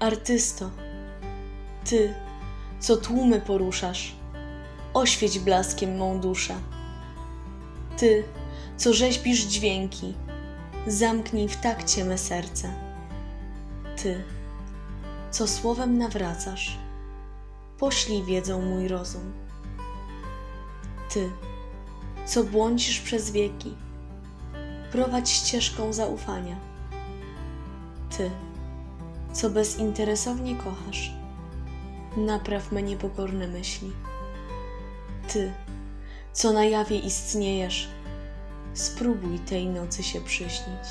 Artysto, ty, co tłumy poruszasz, oświeć blaskiem mą duszę. Ty, co rzeźbisz dźwięki, zamknij w takcie me serce. Ty, co słowem nawracasz, poślij wiedzą mój rozum. Ty, co błądzisz przez wieki, prowadź ścieżką zaufania. Ty, co bezinteresownie kochasz, napraw me niepokorne myśli. Ty, co na jawie istniejesz, spróbuj tej nocy się przyśnić.